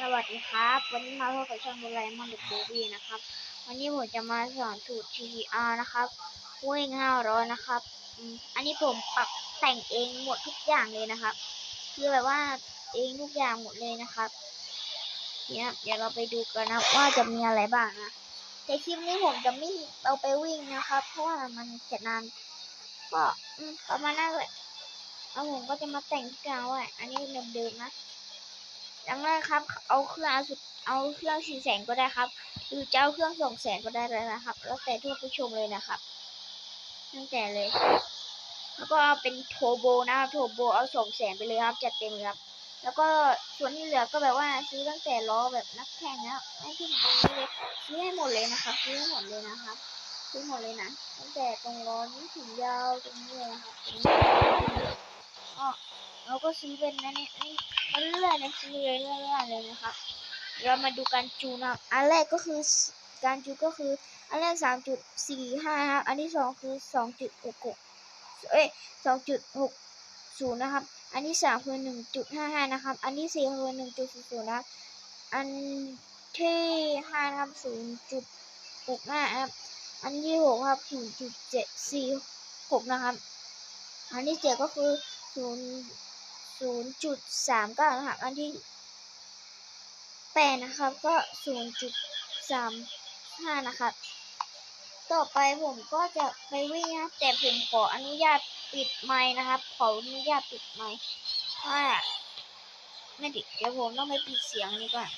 สวัสดีครับ วันนี้มาพบกับช่องโดราเอมอนเดอะมูวี่นะครับ วันนี้ผมจะมาสอนสูตร TTR นะครับวิ่ง500นะครับอืมอันนี้ผมปรับแต่งเองหมดทุกอย่างเลยนะครับ คือแบบว่าเองทุกอย่างหมดเลยนะครับ เนี่ยเดี๋ยวเราไปดูกันนะว่าจะมีอะไรบ้างนะแต่คลิปนี้ผมจะไม่เอาไปวิ่งนะครับ เพราะว่ามันจะนานก็อืมประมาณนั้นเลยแล้วผมก็จะมาแต่งทุกอย่างไว้อันนี้เดิมๆนะ อย่างแรกครับ เอาเครื่องเอาสุดเอาเครื่องสีแสนก็ได้ครับ หรือจะเอาเครื่องสองแสนก็ได้เลยนะครับ แล้วแต่ทุกผู้ชมเลยนะครับตั้งแต่เลย แล้วก็เอาเป็นโทโบนะครับโทโบเอาสองแสนไปเลยครับจัดเต็มเลยครับ แล้วก็ส่วนที่เหลือก็แบบว่าซื้อตั้งแต่ล้อแบบนักแข่งนะไม่ถึงตรงนี้เลยซื้อให้หมดเลยนะครับซื้อให้หมดเลยนะครับซื้อหมดเลยนะตั้งแต่ตรงล้อนี้ถึงยาวตรงนี้เลยนะครับตรงนี้อ๋อ แล้วก็ซื้อเป็นนั่นนี่นี่มาเรื่อยๆเลยซื้อเรื่อยๆเลยนะครับ เรามาดูการจูนนะอันแรกก็คือการจูนก็คือ อันแรกสามจุดสี่ห้าครับ อันที่สองคือสองจุดหกหกเอ้ยสองจุดหกศูนย์นะครับ อันที่สามคือหนึ่งจุดห้าห้านะครับ อันที่สี่คือหนึ่งจุดศูนย์ศูนย์นะอันที่ห้าครับศูนย์จุดหกห้าครับ อันที่หกครับศูนย์จุดเจ็ดสี่หกนะครับ อันที่เจ็ดก็คือศูนย์ ศูนย์จุดสามเก้านะครับ อันที่แปดนะครับ ก็ศูนย์จุดสามห้านะครับ ต่อไปผมก็จะไปวิ่งนะแต่ผมขออนุญาตปิดไมค์นะครับ ขออนุญาตปิดไมค์ว่าไม่ดิเดี๋ยวผมต้องไปปิดเสียงนี้ก่อน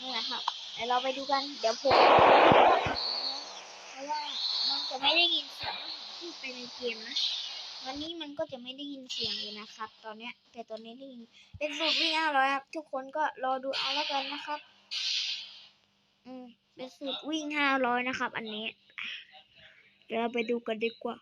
นี่แหละครับเดี๋ยวเราไปดูกัน เดี๋ยวผม เพราะว่ามัน จะไม่ได้ยินเสียงที่ไปในเกมนะวันนี้มันก็จะไม่ได้ยินเสียงเลยนะครับ ตอนเนี้ย แต่ตอนนี้ได้ยินเป็นสูตรวิ่งห้าร้อยครับ ทุกคนก็รอดูเอาแล้วกันนะครับ อืมเป็นสูตรวิ่งห้าร้อยนะครับ อันนี้เดี๋ยวเราไปดูกันดีกว่า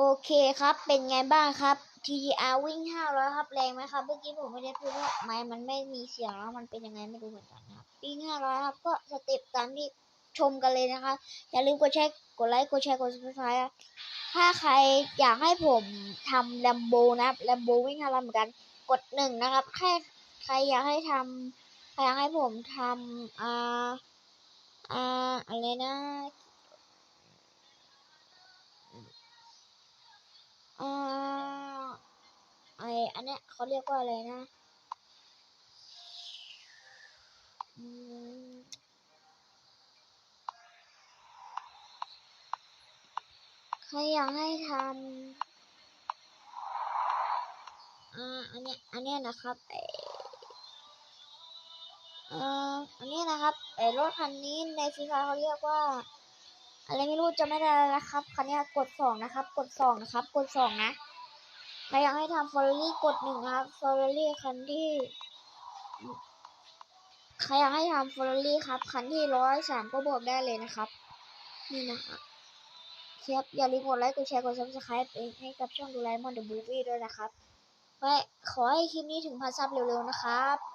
อเคครับ เป็นไงบ้างครับ TTR วิ่ง 500 ครับ แรงไหมครับ เมื่อกี้ผมไม่ได้พูดว่าไม้มันไม่มีเสียงแล้วมันเป็นยังไงไม่รู้เหมือนกันครับ วิ่ง 500 ครับ ก็สเต็ปตามที่ชมกันเลยนะคะ อย่าลืมกดแชร์ กดไลค์ กดแชร์ กด subscribe ถ้าใครอยากให้ผมทำแลมโบนะครับแลมโบวิ่ง 500 เหมือนกัน กดหนึ่งนะครับแค่ใครอยากให้ทำใครอยากให้ผมทำอ่า อ่า อะไรนะ อ่าไออันเนี้ยเขาเรียกว่าอะไรนะใครอยากให้ทำอ่าอันเนี้ยอันเนี้ยนะครับไอเอ่ออันนี้นะครับไอรถคันนี้ในฟรีไฟเขาเรียกว่า อะไรไม่รู้จะไม่ได้แล้วนะครับคันนี้กดสองนะครับ กดสองนะครับ กดสองนะใครอยากให้ทำฟอร์รี่กดหนึ่งนะครับฟอร์รี่คันที่ใครอยากให้ทำฟอร์รี่ครับ คันที่ร้อยสามก็บอกได้เลยนะครับ นี่นะครับครับอย่าลืมกดไลค์กดแชร์กดซับสไครป์ให้กับช่องดูไลมอนเดอะบูฟี่ด้วยนะครับไว้ขอให้คลิปนี้ถึงพันซับเร็วๆนะครับ